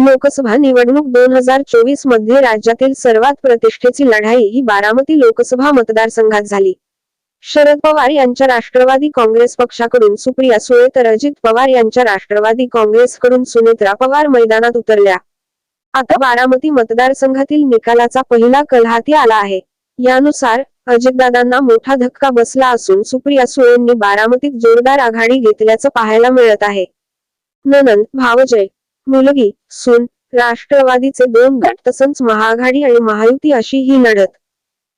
लोकसभा निवडणूक दोन हजार चोवीसमध्ये राज्यातील सर्वात प्रतिष्ठेची लढाई ही बारामती लोकसभा मतदारसंघात झाली. शरद पवार यांच्या राष्ट्रवादी काँग्रेस पक्षाकडून सुप्रिया सुळे तर अजित पवार यांच्या राष्ट्रवादी काँग्रेसकडून सुनेत्रा पवार मैदानात उतरल्या. आता बारामती मतदारसंघातील निकालाचा पहिला कल हाती आला आहे. यानुसार अजितदादांना मोठा धक्का बसला असून सुप्रिया सुळेंनी बारामतीत जोरदार आघाडी घेतल्याचं पाहायला मिळत आहे. ननंद भावजय मुलगी सून राष्ट्रवादीचे दोन गट तसंच महाआघाडी आणि महायुती अशी ही लढत.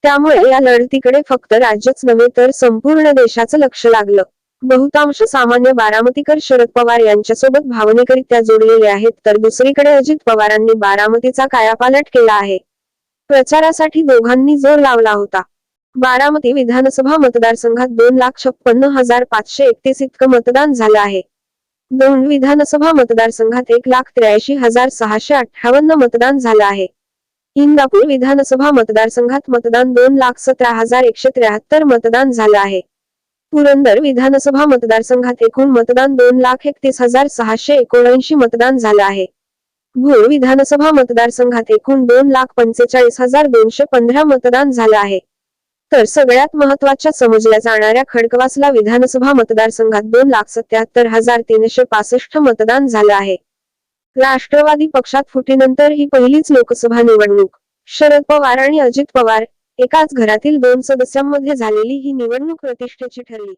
त्यामुळे या लढतीकडे फक्त राज्यच नव्हे तर संपूर्ण देशाचं लक्ष लागलं. बहुतांश सामान्य बारामतीकर शरद पवार यांच्यासोबत भावनेकरित्या जोडलेले आहेत तर दुसरीकडे अजित पवारांनी बारामतीचा कायापालट केला आहे. प्रचारासाठी दोघांनी जोर लावला होता. बारामती विधानसभा मतदारसंघात दोन लाख छप्पन्न हजार पाचशे एकतीस इतकं मतदान झालं आहे. दोन विधानसभा मतदारसंघात एक लाख त्र्याऐंशी हजार सहाशे अठ्ठावन्न मतदान झालं आहे. इंदापूर विधानसभा मतदारसंघात मतदान दोन लाख सतरा हजार एकशे त्र्याहत्तर मतदान झालं आहे. पुरंदर विधानसभा मतदारसंघात एकूण मतदान दोन लाख एकतीस हजार सहाशे एकोणऐंशी मतदान झालं आहे. भूळ विधानसभा मतदारसंघात एकूण दोन लाख पंचेचाळीस हजार दोनशे पंधरा मतदान झालं आहे. तर सगळ्यात महत्त्वाच्या समजल्या जाणाऱ्या खडकवासला विधानसभा मतदारसंघात दोन लाख सत्याहत्तर हजार तीनशे पासष्ट मतदान झालं आहे. राष्ट्रवादी पक्षात फुटीनंतर ही पहिलीच लोकसभा निवडणूक. शरद पवार आणि अजित पवार एकाच घरातील दोन सदस्यांमध्ये झालेली ही निवडणूक प्रतिष्ठेची ठरली.